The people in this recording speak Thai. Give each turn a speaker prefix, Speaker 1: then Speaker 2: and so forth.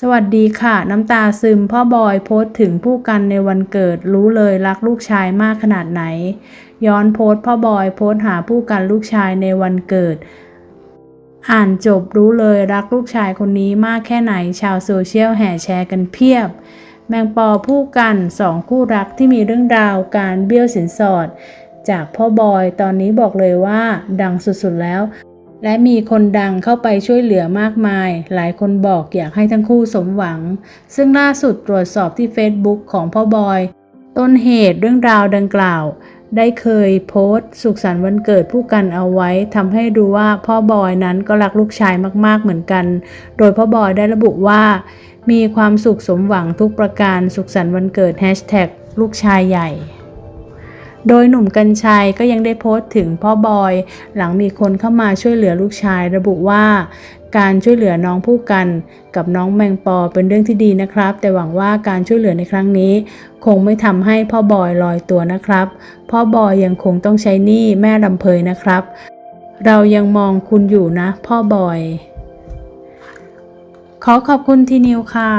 Speaker 1: สวัสดีค่ะ น้ำตาซึมพ่อบอยโพสต์ถึงผู้กันในวันเกิดรู้เลยรักลูกชายมากขนาดไหน ย้อนโพสต์พ่อบอยโพสต์หาผู้กันลูกชายในวันเกิด อ่านจบรู้เลยรักลูกชายคนนี้มากแค่ไหนชาวโซเชียลแห่แชร์กันเพียบ แมงปอผู้กันสองคู่รักที่มีเรื่องราวการเบี้ยวสินสอด จากพ่อบอยตอนนี้บอกเลยว่าดังสุดๆแล้ว และมีคนดังเข้าไปช่วยเหลือมากมาย หลายคนบอกอยากให้ทั้งคู่สมหวัง ซึ่งล่าสุดตรวจสอบที่ Facebook ของพ่อบอย ต้นเหตุเรื่องราวดังกล่าว ได้เคยโพสต์ สุขสันต์วันเกิดผู้กันเอาไว้ทำให้รู้ว่าพ่อบอยนั้นก็รักลูกชายมากๆเหมือนกัน โดยพ่อบอยได้ระบุว่า มีความสุขสมหวังทุกประการสุขสันต์วันเกิดแฮชแท็กลูกชายใหญ่ โดยหนุ่มกัญชัยก็ยังได้โพสต์ถึงพ่อบอย หลังมีคนเข้ามาช่วยเหลือลูกชายระบุว่า การช่วยเหลือน้องผู้กัน กับน้องแมงปอเป็นเรื่องที่ดีนะครับ แต่หวังว่าการช่วยเหลือในครั้งนี้ คงไม่ทำให้พ่อบอยลอยตัวนะครับ พ่อบอยยังคงต้องใช้หนี้แม่ลำเพยนะครับ เรายังมองคุณอยู่นะ พ่อบอย ขอขอบคุณทีนิวค่ะ